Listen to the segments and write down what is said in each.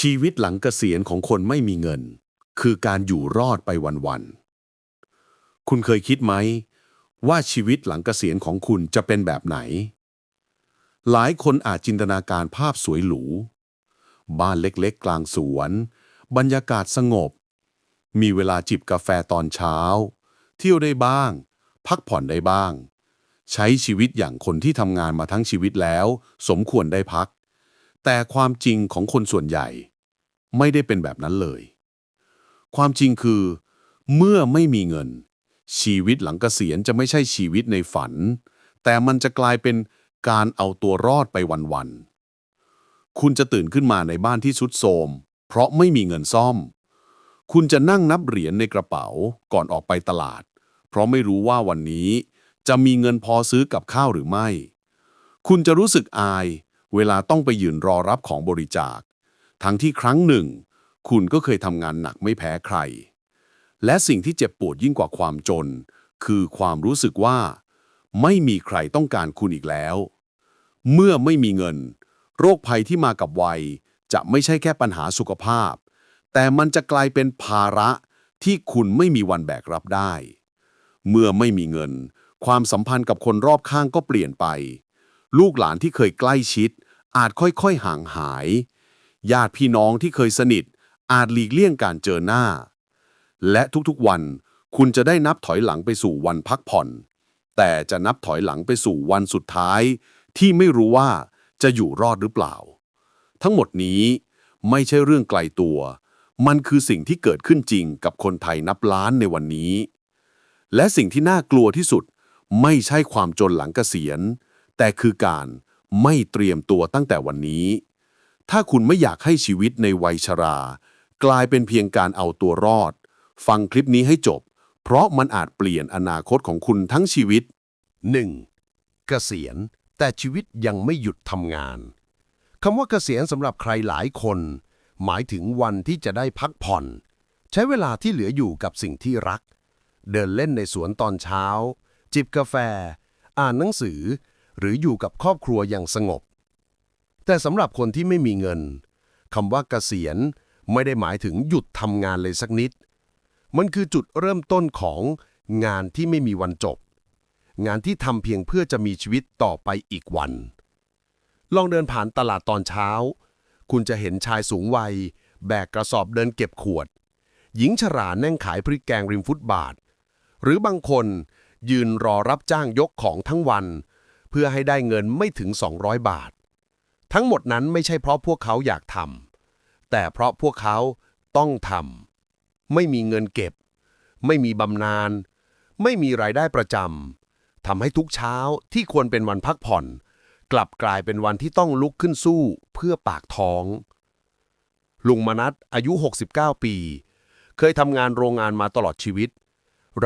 ชีวิตหลังเกษียณของคนไม่มีเงิน คือการอยู่รอดไปวันๆ คุณเคยคิดไหม ว่าชีวิตหลังเกษียณของคุณจะเป็นแบบไหน หลายคนอาจจินตนาการภาพสวยหรู บ้านเล็กๆ กลางสวน บรรยากาศสงบ มีเวลาจิบกาแฟตอนเช้า เที่ยวได้บ้าง พักผ่อนได้บ้าง ใช้ชีวิตอย่างคนที่ทำงานมาทั้งชีวิตแล้ว สมควรได้พัก แต่ความจริงของคนส่วนใหญ่ ไม่ได้เป็นแบบนั้นเลย ความจริงคือ เมื่อไม่มีเงิน ชีวิตหลังเกษียณจะไม่ใช่ชีวิตในฝัน แต่มันจะกลายเป็นการเอาตัวรอดไปวันๆ คุณจะตื่นขึ้นมาในบ้านที่สุดโทรมเพราะไม่มีเงินซ่อม คุณจะนั่งนับเหรียญในกระเป๋าก่อนออกไปตลาด เพราะไม่รู้ว่าวันนี้จะมีเงินพอซื้อกับข้าวหรือไม่ คุณจะรู้สึกอาย เวลาต้องไปยืนรอรับของบริจาค ทั้งที่ครั้งหนึ่ง คุณก็เคยทำงานหนักไม่แพ้ใคร และสิ่งที่เจ็บปวดยิ่งกว่าความจน คือความรู้สึกว่า ไม่มีใครต้องการคุณอีกแล้ว เมื่อไม่มีเงิน โรคภัยที่มากับวัย จะไม่ใช่แค่ปัญหาสุขภาพ แต่มันจะกลายเป็นภาระที่คุณไม่มีวันแบกรับได้ เมื่อไม่มีเงิน ความสัมพันธ์กับคนรอบข้างก็เปลี่ยนไป ลูกหลานที่เคยใกล้ชิด อาจค่อยๆห่างหาย ญาติพี่น้องที่เคยสนิท อาจหลีกเลี่ยงการเจอหน้า และทุกๆวันคุณจะได้นับถอยหลังไปสู่วันพักผ่อน แต่จะนับถอยหลังไปสู่วันสุดท้าย ที่ไม่รู้ว่าจะอยู่รอดหรือเปล่า ทั้งหมดนี้ไม่ใช่เรื่องไกลตัว มันคือสิ่งที่เกิดขึ้นจริงกับคนไทยนับล้านในวันนี้ และสิ่งที่น่ากลัวที่สุด ไม่ใช่ความจนหลังเกษียณ แต่คือการ ไม่เตรียมตัวตั้งแต่วันนี้ ถ้าคุณไม่อยากให้ชีวิตในวัยชรา กลายเป็นเพียงการเอาตัวรอด ฟังคลิปนี้ให้จบ เพราะมันอาจเปลี่ยนอนาคตของคุณทั้งชีวิต 1. เกษียณ แต่ชีวิตยังไม่หยุดทำงานคำว่าเกษียณสำหรับใครหลายคน หมายถึงวันที่จะได้พักผ่อน ใช้เวลาที่เหลืออยู่กับสิ่งที่รัก เดินเล่นในสวนตอนเช้า จิบกาแฟ อ่านหนังสือ หรืออยู่กับครอบครัวอย่างสงบ แต่สำหรับคนที่ไม่มีเงินคำว่าเกษียณไม่ได้หมายถึงหยุดทำงานเลยสักนิด มันคือจุดเริ่มต้นของงานที่ไม่มีวันจบ งานที่ทำเพียงเพื่อจะมีชีวิตต่อไปอีกวัน ลองเดินผ่านตลาดตอนเช้า คุณจะเห็นชายสูงวัย แบกกระสอบเดินเก็บขวด หญิงชรานั่งขายพริกแกงริมฟุตบาท หรือบางคนยืนรอรับจ้างยกของทั้งวัน เพื่อให้ได้เงินไม่ถึง 200 บาท ทั้งหมดนั้นไม่ใช่เพราะพวกเขาอยากทำแต่เพราะพวกเขาต้องทำไม่มีเงินเก็บ ไม่มีบำนาญไม่มีรายได้ประจำทำให้ทุกเช้าที่ควรเป็นวันพักผ่อน กลับกลายเป็นวันที่ต้องลุกขึ้นสู้เพื่อปากท้อง ลุงมนัทอายุ 69 ปี เคยทำงานโรงงานมาตลอดชีวิต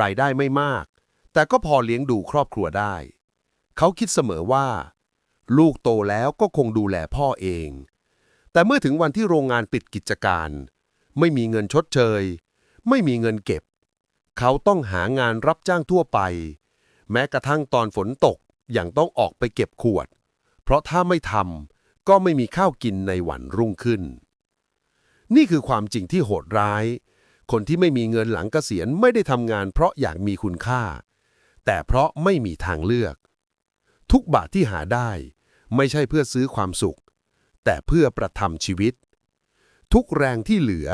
รายได้ไม่มาก แต่ก็พอเลี้ยงดูครอบครัวได้ เขาคิดเสมอว่า ลูกโตแล้วก็คงดูแลพ่อเอง แต่เมื่อถึงวันที่โรงงานปิดกิจการ ไม่มีเงินชดเชย ไม่มีเงินเก็บ เขาต้องหางานรับจ้างทั่วไป แม้กระทั่งตอนฝนตกยังต้องออกไปเก็บขวด เพราะถ้าไม่ทำก็ไม่มีข้าวกินในวันรุ่งขึ้น นี่คือความจริงที่โหดร้าย คนที่ไม่มีเงินหลังเกษียณไม่ได้ทำงานเพราะอยากมีคุณค่า แต่เพราะไม่มีทางเลือก ทุกบาทที่หาได้ ไม่ใช่เพื่อซื้อความสุข แต่เพื่อประทังชีวิต ทุกแรงที่เหลือ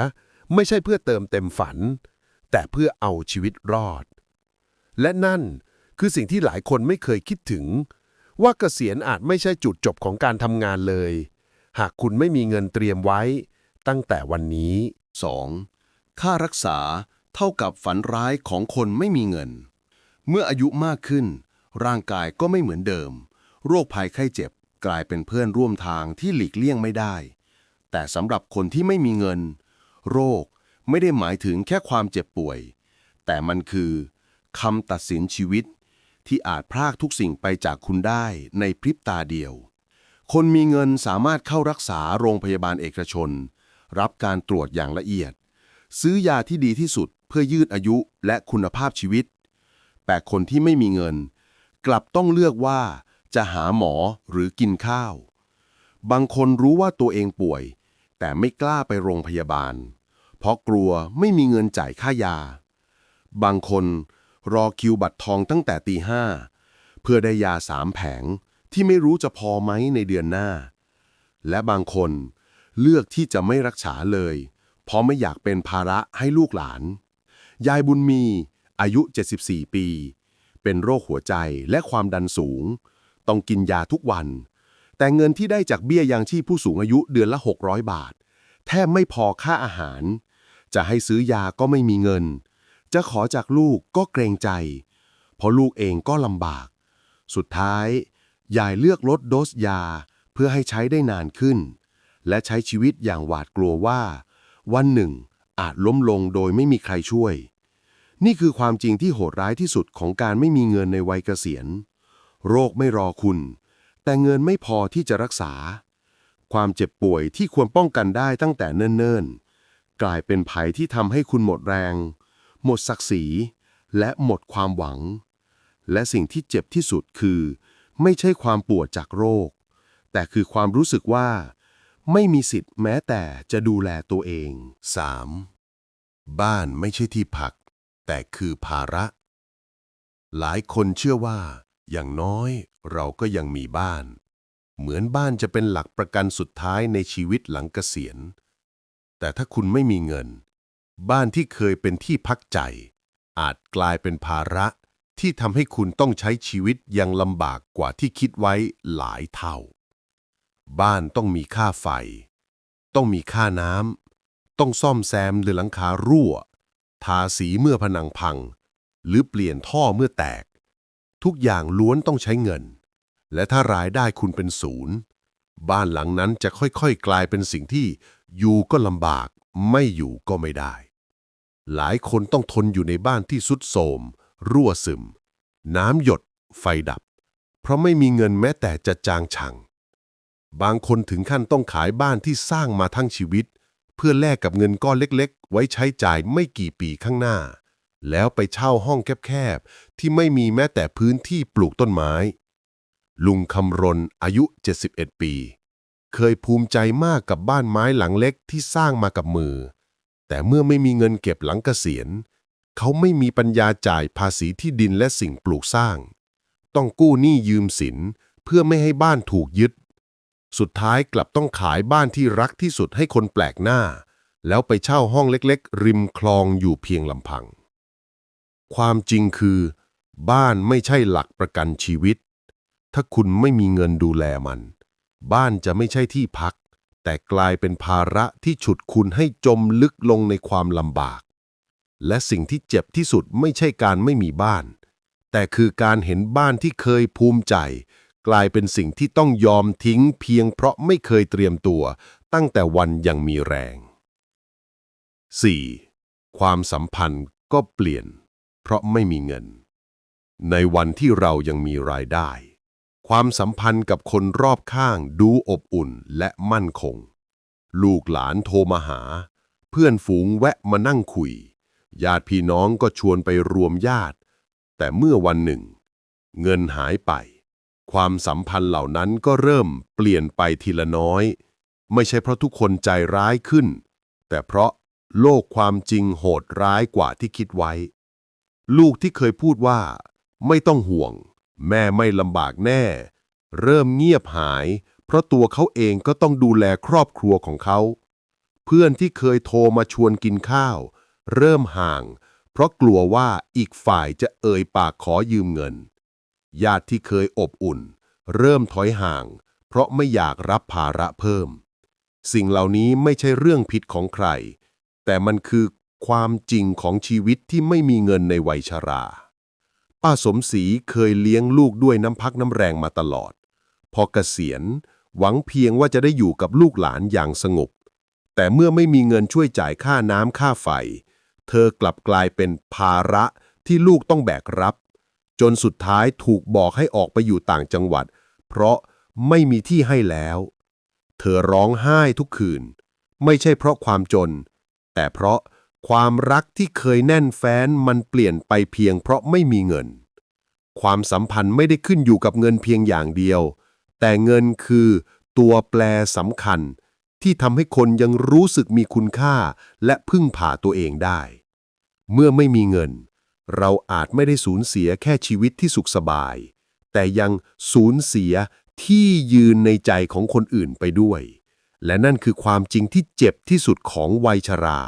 ไม่ใช่เพื่อเติมเต็มฝัน แต่เพื่อเอาชีวิตรอด และนั่นคือสิ่งที่หลายคนไม่เคยคิดถึง ว่าเกษียณอาจไม่ใช่จุดจบของการทำงานเลย หากคุณไม่มีเงินเตรียมไว้ ตั้งแต่วันนี้ 2. ค่ารักษาเท่ากับฝันร้ายของคนไม่มีเงิน เมื่ออายุมากขึ้น ร่างกายก็ไม่เหมือนเดิม โรคภัยไข้เจ็บกลายเป็นเพื่อนร่วมทางที่หลีกเลี่ยงไม่ได้ แต่สำหรับคนที่ไม่มีเงิน โรคไม่ได้หมายถึงแค่ความเจ็บป่วย แต่มันคือคำตัดสินชีวิต ที่อาจพรากทุกสิ่งไปจากคุณได้ในพริบตาเดียว คนมีเงินสามารถเข้ารักษาโรงพยาบาลเอกชน รับการตรวจอย่างละเอียด ซื้อยาที่ดีที่สุดเพื่อยืดอายุและคุณภาพชีวิต แต่คนที่ไม่มีเงิน กลับต้องเลือกว่า จะหาหมอหรือกินข้าว บางคนรู้ว่าตัวเองป่วย แต่ไม่กล้าไปโรงพยาบาล เพราะกลัวไม่มีเงินจ่ายค่ายา บางคนรอคิวบัตรทองตั้งแต่ตีห้าเพื่อได้ยาสามแผงที่ไม่รู้จะพอไหมในเดือนหน้า และบางคนเลือกที่จะไม่รักษาเลย เพราะไม่อยากเป็นภาระให้ลูกหลาน ยายบุญมี อายุ 74 ปี เป็นโรคหัวใจและความดันสูง ต้องกินยาทุกวัน แต่เงินที่ได้จากเบี้ยยังชีพผู้สูงอายุเดือนละ 600 บาท แทบไม่พอค่าอาหาร จะให้ซื้อยาก็ไม่มีเงิน จะขอจากลูกก็เกรงใจ เพราะลูกเองก็ลำบาก สุดท้ายยายเลือกลดโดสยาเพื่อให้ใช้ได้นานขึ้น และใช้ชีวิตอย่างหวาดกลัวว่า วันหนึ่งอาจล้มลงโดยไม่มีใครช่วย นี่คือความจริงที่โหดร้ายที่สุดของการไม่มีเงินในวัยเกษียณ โรคไม่รอคุณ แต่เงินไม่พอที่จะรักษา ความเจ็บป่วยที่ควรป้องกันได้ตั้งแต่เนิ่นๆ กลายเป็นภัยที่ทำให้คุณหมดแรง หมดศักดิ์ศรี และหมดความหวัง และสิ่งที่เจ็บที่สุดคือ ไม่ใช่ความปวดจากโรค แต่คือความรู้สึกว่า ไม่มีสิทธิ์แม้แต่จะดูแลตัวเอง 3. บ้านไม่ใช่ที่พัก แต่คือภาระ หลายคนเชื่อว่า อย่างน้อยเราก็ยังมีบ้าน เหมือนบ้านจะเป็นหลักประกันสุดท้ายในชีวิตหลังเกษียณ แต่ถ้าคุณไม่มีเงิน บ้านที่เคยเป็นที่พักใจ อาจกลายเป็นภาระที่ทำให้คุณต้องใช้ชีวิตยังลำบากกว่าที่คิดไว้หลายเท่า บ้านต้องมีค่าไฟ ต้องมีค่าน้ำต้องซ่อมแซมหรือหลังคารั่ว ทาสีเมื่อผนังพัง หรือเปลี่ยนท่อเมื่อแตก ทุกอย่างล้วนต้องใช้เงิน และถ้ารายได้คุณเป็นศูนย์ บ้านหลังนั้นจะค่อยๆ กลายเป็นสิ่งที่อยู่ก็ลำบาก ไม่อยู่ก็ไม่ได้ หลายคนต้องทนอยู่ในบ้านที่สุดโทรมรั่วซึม น้ำหยด ไฟดับ เพราะไม่มีเงินแม้แต่จะจางชัง บางคนถึงขั้นต้องขายบ้านที่สร้างมาทั้งชีวิตเพื่อแลกกับเงินก้อนเล็กๆ ไว้ใช้จ่ายไม่กี่ปีข้างหน้า แล้วไปเช่าห้องแคบๆ ที่ไม่มีแม้แต่พื้นที่ปลูกต้นไม้ ลุงคำรณอายุ 71 ปี เคยภูมิใจมากกับบ้านไม้หลังเล็กที่สร้างมากับมือ แต่เมื่อไม่มีเงินเก็บหลังเกษียณ เขาไม่มีปัญญาจ่ายภาษีที่ดินและสิ่งปลูกสร้าง ต้องกู้หนี้ยืมสินเพื่อไม่ให้บ้านถูกยึด สุดท้ายกลับต้องขายบ้านที่รักที่สุดให้คนแปลกหน้า แล้วไปเช่าห้องเล็กๆ ริมคลองอยู่เพียงลำพัง ความจริงคือ บ้านไม่ใช่หลักประกันชีวิต ถ้าคุณไม่มีเงินดูแลมัน บ้านจะไม่ใช่ที่พัก แต่กลายเป็นภาระที่ฉุดคุณให้จมลึกลงในความลำบาก และสิ่งที่เจ็บที่สุดไม่ใช่การไม่มีบ้าน แต่คือการเห็นบ้านที่เคยภูมิใจ กลายเป็นสิ่งที่ต้องยอมทิ้งเพียงเพราะไม่เคยเตรียมตัว ตั้งแต่วันยังมีแรง 4. ความสัมพันธ์ก็เปลี่ยน เพราะไม่มีเงิน ในวันที่เรายังมีรายได้ ความสัมพันธ์กับคนรอบข้างดูอบอุ่นและมั่นคง ลูกหลานโทรมาหา เพื่อนฝูงแวะมานั่งคุย ญาติพี่น้องก็ชวนไปรวมญาติ แต่เมื่อวันหนึ่ง เงินหายไป ความสัมพันธ์เหล่านั้นก็เริ่มเปลี่ยนไปทีละน้อย ไม่ใช่เพราะทุกคนใจร้ายขึ้น แต่เพราะโลกความจริงโหดร้ายกว่าที่คิดไว้ ลูกที่เคยพูดว่า ไม่ต้องห่วง แม่ไม่ลำบากแน่ เริ่มเงียบหาย เพราะตัวเขาเองก็ต้องดูแลครอบครัวของเขา เพื่อนที่เคยโทรมาชวนกินข้าว เริ่มห่าง เพราะกลัวว่าอีกฝ่ายจะเอ่ยปากขอยืมเงิน ญาติที่เคยอบอุ่น เริ่มถอยห่าง เพราะไม่อยากรับภาระเพิ่ม สิ่งเหล่านี้ไม่ใช่เรื่องผิดของใคร แต่มันคือความจริงของชีวิตที่ไม่มีเงินในวัยชรา ป้าสมศรีเคยเลี้ยงลูกด้วยน้ำพักน้ำแรงมาตลอด พอเกษียณ หวังเพียงว่าจะได้อยู่กับลูกหลานอย่างสงบ แต่เมื่อไม่มีเงินช่วยจ่ายค่าน้ำค่าไฟ เธอกลับกลายเป็นภาระที่ลูกต้องแบกรับ จนสุดท้ายถูกบอกให้ออกไปอยู่ต่างจังหวัด เพราะไม่มีที่ให้แล้ว เธอร้องไห้ทุกคืน ไม่ใช่เพราะความจน แต่เพราะความรักที่เคยแน่นแฟ้นมันเปลี่ยนไปเพียงเพราะไม่มีเงิน ความสัมพันธ์ไม่ได้ขึ้นอยู่กับเงินเพียงอย่างเดียว แต่เงินคือตัวแปรสำคัญ ที่ทำให้คนยังรู้สึกมีคุณค่าและพึ่งพาตัวเองได้ เมื่อไม่มีเงิน เราอาจไม่ได้สูญเสียแค่ชีวิตที่สุขสบาย แต่ยังสูญเสียที่ยืนในใจของคนอื่นไปด้วย และนั่นคือความจริงที่เจ็บที่สุดของวัยชรา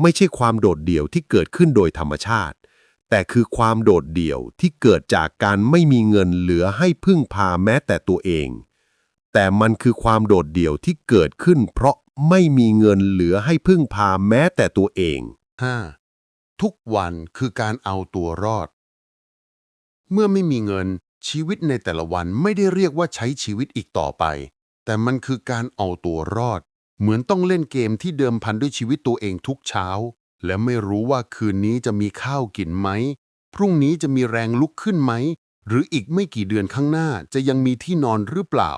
ไม่ใช่ความโดดเดี่ยวที่เกิดขึ้นโดยธรรมชาติ แต่คือความโดดเดี่ยวที่เกิดจากการไม่มีเงินเหลือให้พึ่งพาแม้แต่ตัวเอง แต่มันคือความโดดเดี่ยวที่เกิดขึ้น เพราะไม่มีเงินเหลือให้พึ่งพาแม้แต่ตัวเอง 5. ทุกวันคือการเอาตัวรอด เมื่อไม่มีเงินชีวิตในแต่ละวันไม่ได้เรียกว่าใช้ชีวิตอีกต่อไป แต่มันคือการเอาตัวรอด เหมือนต้องเล่นเกมที่เดิมพันด้วยชีวิตตัวเองทุกเช้า และไม่รู้ว่าคืนนี้จะมีข้าวกินไหม พรุ่งนี้จะมีแรงลุกขึ้นไหม หรืออีกไม่กี่เดือนข้างหน้าจะยังมีที่นอนหรือเปล่า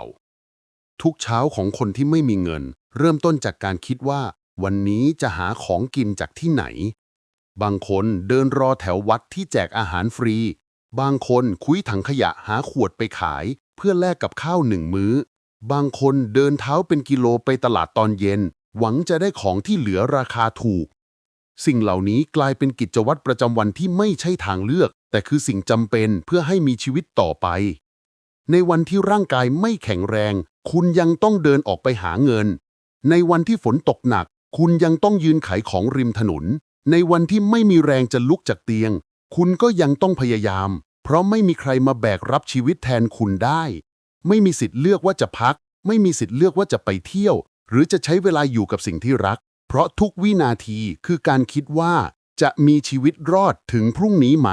ทุกเช้าของคนที่ไม่มีเงิน เริ่มต้นจากการคิดว่า วันนี้จะหาของกินจากที่ไหน บางคนเดินรอแถววัดที่แจกอาหารฟรี บางคนคุยถังขยะหาขวดไปขาย เพื่อแลกกับข้าวหนึ่งมื้อ บางคนเดินเท้าเป็นกิโลไปตลาดตอนเย็น หวังจะได้ของที่เหลือราคาถูก สิ่งเหล่านี้กลายเป็นกิจวัตรประจำวันที่ไม่ใช่ทางเลือก แต่คือสิ่งจำเป็นเพื่อให้มีชีวิตต่อไป ในวันที่ร่างกายไม่แข็งแรง คุณยังต้องเดินออกไปหาเงิน ในวันที่ฝนตกหนัก คุณยังต้องยืนขายของริมถนน ในวันที่ไม่มีแรงจะลุกจากเตียง คุณก็ยังต้องพยายาม เพราะไม่มีใครมาแบกรับชีวิตแทนคุณได้ ไม่มีสิทธิ์เลือกว่าจะพัก ไม่มีสิทธิ์เลือกว่าจะไปเที่ยว หรือจะใช้เวลาอยู่กับสิ่งที่รัก เพราะทุกวินาทีคือการคิดว่า จะมีชีวิตรอดถึงพรุ่งนี้ไหม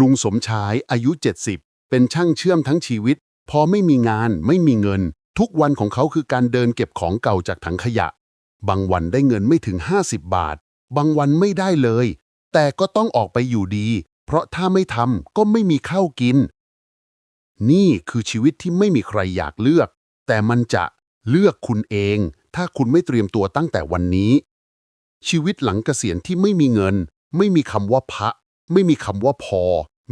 ลุงสมชายอายุ 70 เป็นช่างเชื่อมทั้งชีวิต พอไม่มีงานไม่มีเงิน ทุกวันของเขาคือการเดินเก็บของเก่าจากถังขยะ บางวันได้เงินไม่ถึง 50 บาท บางวันไม่ได้เลย แต่ก็ต้องออกไปอยู่ดี เพราะถ้าไม่ทำก็ไม่มีข้าวกิน นี่คือชีวิตที่ไม่มีใครอยากเลือก แต่มันจะเลือกคุณเอง ถ้าคุณไม่เตรียมตัวตั้งแต่วันนี้ ชีวิตหลังเกษียณที่ไม่มีเงิน ไม่มีคำว่าพระ ไม่มีคำว่าพอ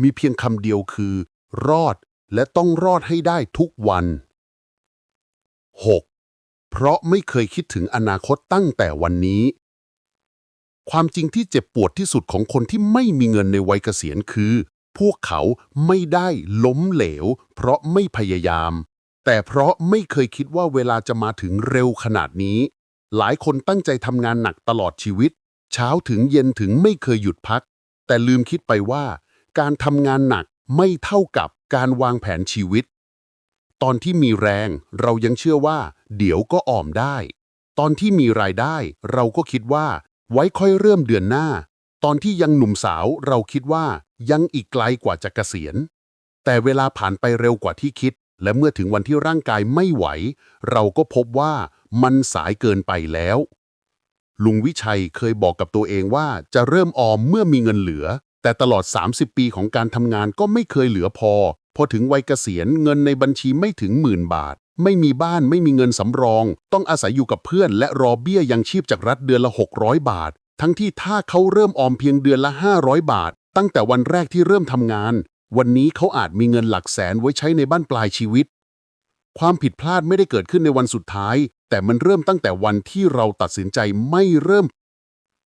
มีเพียงคำเดียวคือ รอดและต้องรอดให้ได้ทุกวัน 6. เพราะไม่เคยคิดถึงอนาคตตั้งแต่วันนี้ ความจริงที่เจ็บปวดที่สุดของคนที่ไม่มีเงินในวัยเกษียณคือ พวกเขาไม่ได้ล้มเหลว เพราะไม่พยายาม แต่เพราะไม่เคยคิดว่าเวลาจะมาถึงเร็วขนาดนี้ หลายคนตั้งใจทำงานหนักตลอดชีวิต เช้าถึงเย็นถึงไม่เคยหยุดพัก แต่ลืมคิดไปว่า การทำงานหนักไม่เท่ากับการวางแผนชีวิต ตอนที่มีแรงเรายังเชื่อว่า เดี๋ยวก็อ่อมได้ ตอนที่มีรายได้ เราก็คิดว่า ไว้ค่อยเริ่มเดือนหน้า ตอนที่ยังหนุ่มสาวเราคิดว่ายังอีกไกลกว่าจะเกษียณ แต่เวลาผ่านไปเร็วกว่าที่คิด และเมื่อถึงวันที่ร่างกายไม่ไหว เราก็พบว่ามันสายเกินไปแล้ว ลุงวิชัยเคยบอกกับตัวเองว่าจะเริ่มออมเมื่อมีเงินเหลือ แต่ตลอด 30 ปีของการทำงานก็ไม่เคยเหลือพอ พอถึงวัยเกษียณเงินในบัญชีไม่ถึงหมื่นบาท ไม่มีบ้านไม่มีเงินสำรอง ต้องอาศัยอยู่กับเพื่อน และรอเบี้ยยังชีพจากรัฐเดือนละ 600 บาท ทั้งที่ถ้าเขาเริ่มออมเพียงเดือนละ 500 บาท ตั้งแต่วันแรกที่เริ่มทำงาน วันนี้เขาอาจมีเงินหลักแสนไว้ใช้ในบ้านปลายชีวิต ความผิดพลาดไม่ได้เกิดขึ้นในวันสุดท้าย แต่มันเริ่มตั้งแต่วันที่เราตัดสินใจไม่เริ่ม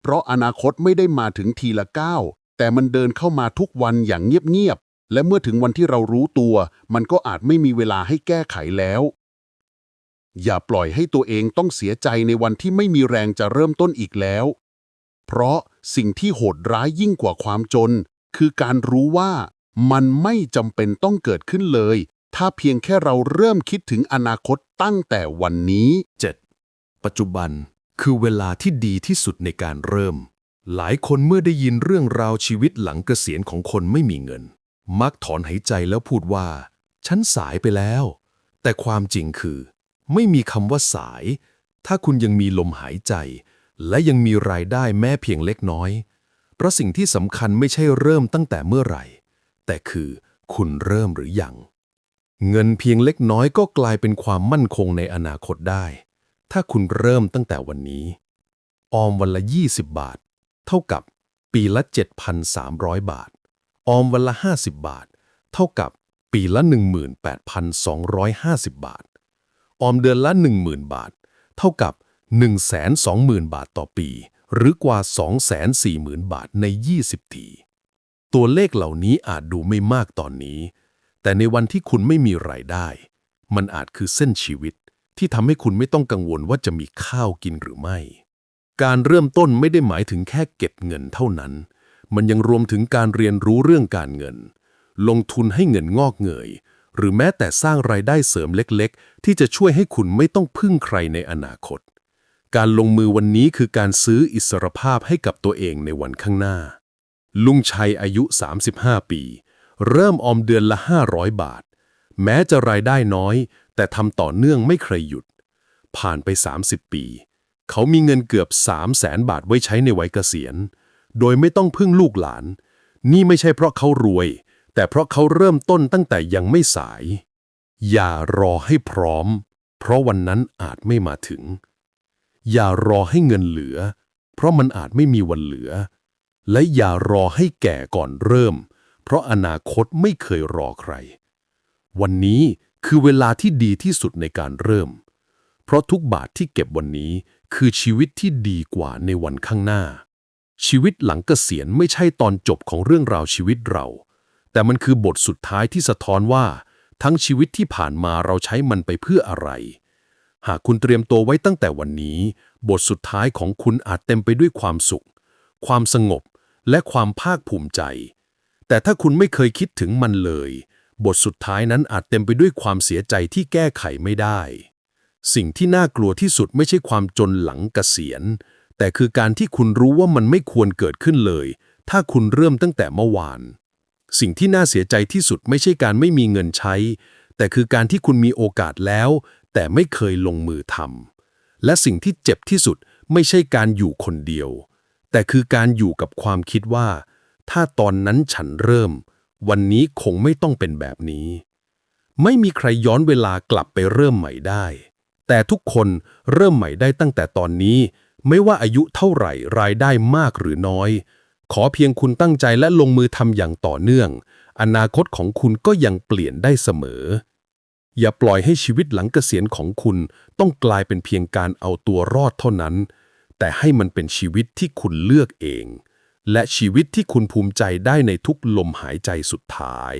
เพราะอนาคตไม่ได้มาถึงทีละก้าวแต่มันเดินเข้ามาทุกวันอย่างเงียบๆ และเมื่อถึงวันที่เรารู้ตัว มันก็อาจไม่มีเวลาให้แก้ไขแล้ว อย่าปล่อยให้ตัวเองต้องเสียใจในวันที่ไม่มีแรงจะเริ่มต้นอีกแล้ว เพราะสิ่งที่โหดร้ายยิ่งกว่าความจน คือการรู้ว่ามันไม่จำเป็นต้องเกิดขึ้นเลย ถ้าเพียงแค่เราเริ่มคิดถึงอนาคตตั้งแต่วันนี้ 7. ปัจจุบันคือเวลาที่ดีที่สุดในการเริ่ม หลายคนเมื่อได้ยินเรื่องราวชีวิตหลังเกษียณของคนไม่มีเงิน มักถอนหายใจแล้วพูดว่า ฉันสายไปแล้ว แต่ความจริงคือ ไม่มีคำว่าสาย ถ้าคุณยังมีลมหายใจ และยังมีรายได้แม้เพียงเล็กน้อย เพราะสิ่งที่สำคัญไม่ใช่เริ่มตั้งแต่เมื่อไหร่ แต่คือคุณเริ่มหรือยัง เงินเพียงเล็กน้อยก็กลายเป็นความมั่นคงในอนาคตได้ ถ้าคุณเริ่มตั้งแต่วันนี้ ออมวันละ 20 บาท เท่ากับปีละ 7,300 บาท ออมวันละ 50 บาท เท่ากับปีละ 18,250 บาท ออมเดือนละ 10,000 บาท เท่ากับ 120,000 บาทต่อปี หรือกว่า 240,000 บาทใน 20 ที ตัวเลขเหล่านี้อาจดูไม่มากตอนนี้ แต่ในวันที่คุณไม่มีรายได้ มันอาจคือเส้นชีวิตที่ทำให้คุณไม่ต้องกังวลว่าจะมีข้าวกินหรือไม่ การเริ่มต้นไม่ได้หมายถึงแค่เก็บเงินเท่านั้น มันยังรวมถึงการเรียนรู้เรื่องการเงิน ลงทุนให้เงินงอกเงย หรือแม้แต่สร้างรายได้เสริมเล็กๆ ที่จะช่วยให้คุณไม่ต้องพึ่งใครในอนาคต การลงมือวันนี้คือการซื้ออิสรภาพให้กับตัวเองในวันข้างหน้า ลุงชัยอายุ 35 ปี เริ่มออมเดือนละ 500 บาท แม้จะรายได้น้อย แต่ทำต่อเนื่องไม่เคยหยุด ผ่านไป 30 ปี เขามีเงินเกือบ 3 0 0แสนบาทไว้ใช้ในวัยเกษียณ โดยไม่ต้องพึ่งลูกหลาน นี่ไม่ใช่เพราะเขารวย แต่เพราะเขาเริ่มต้นตั้งแต่ยังไม่สาย อย่ารอให้พร้อม เพราะวันนั้นอาจไม่มาถึง อย่ารอให้เงินเหลือ เพราะมันอาจไม่มีวันเหลือ และอย่ารอให้แก่ก่อนเริ่ม เพราะอนาคตไม่เคยรอใคร วันนี้คือเวลาที่ดีที่สุดในการเริ่ม เพราะทุกบาทที่เก็บวันนี้คือชีวิตที่ดีกว่าในวันข้างหน้า ชีวิตหลังเกษียณไม่ใช่ตอนจบของเรื่องราวชีวิตเรา แต่มันคือบทสุดท้ายที่สะท้อนว่า ทั้งชีวิตที่ผ่านมาเราใช้มันไปเพื่ออะไร หากคุณเตรียมตัวไว้ตั้งแต่วันนี้ บทสุดท้ายของคุณอาจเต็มไปด้วยความสุข ความสงบ และความภาคภูมิใจ แต่ถ้าคุณไม่เคยคิดถึงมันเลย บทสุดท้ายนั้นอาจเต็มไปด้วยความเสียใจที่แก้ไขไม่ได้ สิ่งที่น่ากลัวที่สุดไม่ใช่ความจนหลังเกษียณ แต่คือการที่คุณรู้ว่ามันไม่ควรเกิดขึ้นเลย ถ้าคุณเริ่มตั้งแต่เมื่อวาน สิ่งที่น่าเสียใจที่สุดไม่ใช่การไม่มีเงินใช้ แต่คือการที่คุณมีโอกาสแล้ว แต่ไม่เคยลงมือทำและสิ่งที่เจ็บที่สุดไม่ใช่การอยู่คนเดียว แต่คือการอยู่กับความคิดว่า ถ้าตอนนั้นฉันเริ่ม วันนี้คงไม่ต้องเป็นแบบนี้ ไม่มีใครย้อนเวลากลับไปเริ่มใหม่ได้ แต่ทุกคนเริ่มใหม่ได้ตั้งแต่ตอนนี้ ไม่ว่าอายุเท่าไหร่รายได้มากหรือน้อย ขอเพียงคุณตั้งใจและลงมือทำอย่างต่อเนื่อง อนาคตของคุณก็ยังเปลี่ยนได้เสมอ อย่าปล่อยให้ชีวิตหลังเกษียณของคุณต้องกลายเป็นเพียงการเอาตัวรอดเท่านั้น แต่ให้มันเป็นชีวิตที่คุณเลือกเอง และชีวิตที่คุณภูมิใจได้ในทุกลมหายใจสุดท้าย